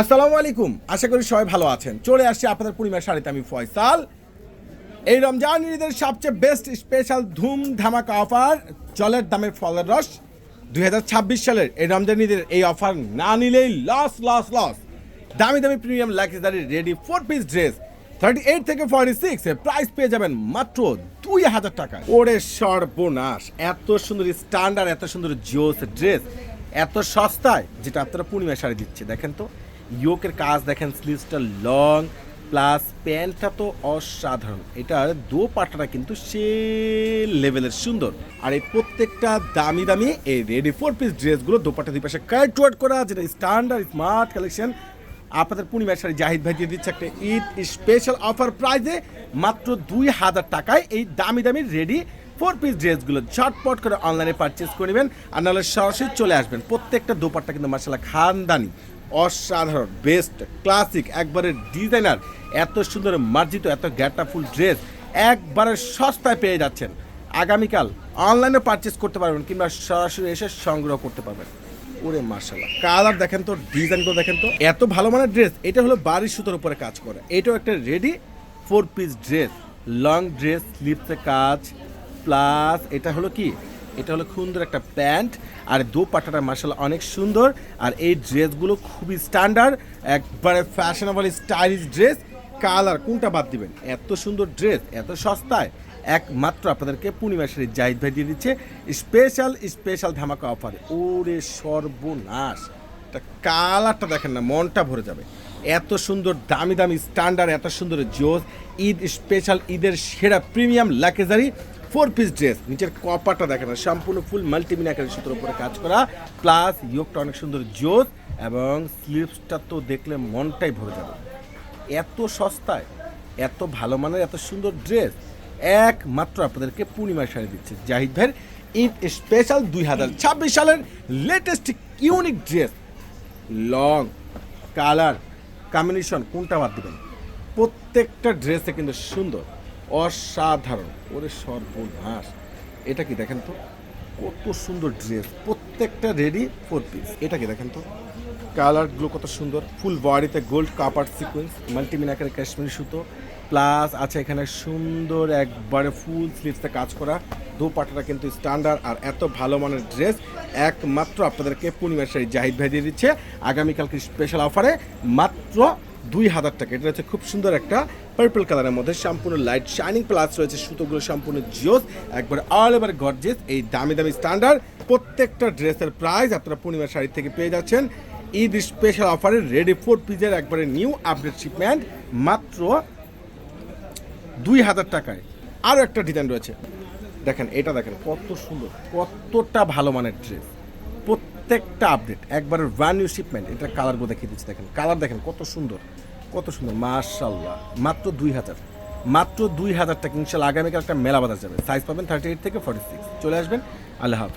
আসসালামু আলাইকুম। আশা করি সবাই ভালো আছেন। চলে আসছি আপনাদের পূর্ণিমার শাড়িতে, আমি ফয়সাল। এই রমজান ঈদের সবচেয়ে বেস্ট স্পেশাল ধুম ধামাকা অফার জলের দামের ফলের রস। দু হাজার ছাব্বিশ সালের এই রমজান ঈদের এই অফার না নিলেই লস লস লস দামি দামি premium luxury ready four piece dress thirty eight থেকে ফর্টি সিক্স প্রাইস পেয়ে যাবেন মাত্র দুই হাজার টাকা ওরে সর্বনাশ! এত সুন্দর স্ট্যান্ডার্ড এত সুন্দর জোস ড্রেস এত সস্তায়, যেটা আপনারা পূর্ণিমা শাড়ি দিচ্ছে, দেখেন তো। ইয়োকের কাজ দেখেন স্লিভসটা লং, প্লাস প্যান্টটা তো অসাধারণ। এটার দো পাটাটা কিন্তু সে লেভেলের সুন্দর। আর এই প্রত্যেকটা দামি দামি এই রেডি ফোর পিস ড্রেসগুলো দোপাটা দুই পাশে কাট ওয়ার্ড করা, যেটা স্ট্যান্ডার্ড স্মার্ট কালেকশন আপনাদের পূর্ণিমার শাড়ি জাহিদ ভাই দিয়ে দিচ্ছে একটা ঈদ স্পেশাল অফার প্রাইজে মাত্র দুই হাজার টাকায় এই দামি দামি রেডি ফোর পিস ড্রেসগুলো ঝটপট করে অনলাইনে পারচেস করে নেবেন। আর নাহলে সরাসরি চলে আসবেন। প্রত্যেকটা দোপাট্টা কিন্তু মার্শাল্লাহ খানদানি। অসাধারণ বেস্ট ক্লাসিক একবারে ডিজাইনার এত সুন্দর মার্জিত, এত ফুল ড্রেস একবারে সস্তায় পেয়ে যাচ্ছেন। আগামীকাল অনলাইনে পারচেস করতে পারবেন কিংবা সরাসরি এসে সংগ্রহ করতে পারবেন। ওরে মার্শাল্লাহ কালার দেখেন তো ডিজাইনগুলো দেখেন তো। এত ভালো মানের ড্রেস এটা হলো বাড়ির সুতোর উপরে কাজ করে। এটাও একটা ready four piece dress long dress স্লিপসে কাজ প্লাস এটা হলো কি? এটা হলো সুন্দর একটা প্যান্ট, আর দু পাটাটা মার্শাল অনেক সুন্দর, আর এই ড্রেসগুলো খুবই স্ট্যান্ডার্ড একবারে ফ্যাশনেবল স্টাইলিশ ড্রেস কালার কোনটা বাদ দিবেন? এত সুন্দর ড্রেস এত সস্তায়, একমাত্র আপনাদেরকে পূর্ণিমা শাড়ি জাহিদ ভাই দিয়ে দিচ্ছে স্পেশাল স্পেশাল ধামাকা অফারে ওরে সর্বনাশ, এটা কালারটা দেখেন না, মনটা ভরে যাবে। এত সুন্দর, দামি দামি স্ট্যান্ডার্ড এত সুন্দর জোস, ঈদ স্পেশাল ঈদের সেরা premium luxury four piece dress, নিচের কপারটা দেখেন, সম্পূর্ণ ফুল মাল্টিমিনাকারি সুতোর উপরে কাজ করা প্লাস ইয়োগটা অনেক সুন্দর জোত এবং স্লিভসটা তো দেখলে মনটাই ভরে যাবে। এত সস্তায়, এত ভালো মানের, এত সুন্দর ড্রেস, একমাত্র আপনাদেরকে পূর্ণিমা শাড়ি দিচ্ছে জাহিদ ভাইয়ের ঈদ স্পেশাল দুই হাজার ছাব্বিশ সালের latest unique dress long colour combination কোনটা বাদ দেবেন? প্রত্যেকটা ড্রেসে কিন্তু সুন্দর। অসাধারণ। ওরে সর্বনাশ। এটা কি দেখেন তো? কত সুন্দর ড্রেস। প্রত্যেকটা রেডি ফোর পিস এটা কি দেখেন তো? কালারগুলো কত সুন্দর। ফুল বডিতে গোল্ড কাপার সিকোয়েন্স মাল্টিমিনাকের কাশ্মীরি সুতো। প্লাস আছে এখানে সুন্দর একবারে ফুল স্লিভসে কাজ করা। দোপাটাটা কিন্তু স্ট্যান্ডার্ড আর এত ভালো মানের ড্রেস একমাত্র আপনাদেরকে পূর্ণিমার শাড়ি জাহিদ ভাই দিয়ে দিচ্ছে। আগামীকালকে স্পেশাল অফারে মাত্র দুই হাজার টাকা। এটা হচ্ছে খুব সুন্দর একটা পার্পল কালারের মধ্যে সম্পূর্ণ লাইট শাইনিং প্লাস রয়েছে সুতোগুলো সম্পূর্ণ জিওস, একবার অল ওভার গর্জেস এই দামি দামি স্ট্যান্ডার্ড প্রত্যেকটা ড্রেসের প্রাইস আপনারা পূর্ণিমার শাড়ি থেকে পেয়ে যাচ্ছেন। ঈদ স্পেশাল অফারে রেডি ফোর পিজের একবারে নিউ আপডেট শিপমেন্ট মাত্র দুই হাজার টাকায়। আরও একটা ডিজাইন রয়েছে। দেখেন, এটা দেখেন, কত সুন্দর, কতটা ভালো মানের ড্রেস প্রত্যেকটা আপডেট একবারে ব্র্যান্ড নিউ শিপমেন্ট এটা কালারগুলো দেখিয়ে দিচ্ছি, দেখেন কালার দেখেন, কত সুন্দর কত সুন্দর মার্শাল্লাহ মাত্র দুই হাজার, মাত্র দুই হাজার টাকা ইনশাল্লাহ আগামীকাল একটা মেলা বাজার যাবে সাইজ পাবেন থার্টি এইট থেকে ফর্টি সিক্স চলে আসবেন, আল্লাহ হাফেজ।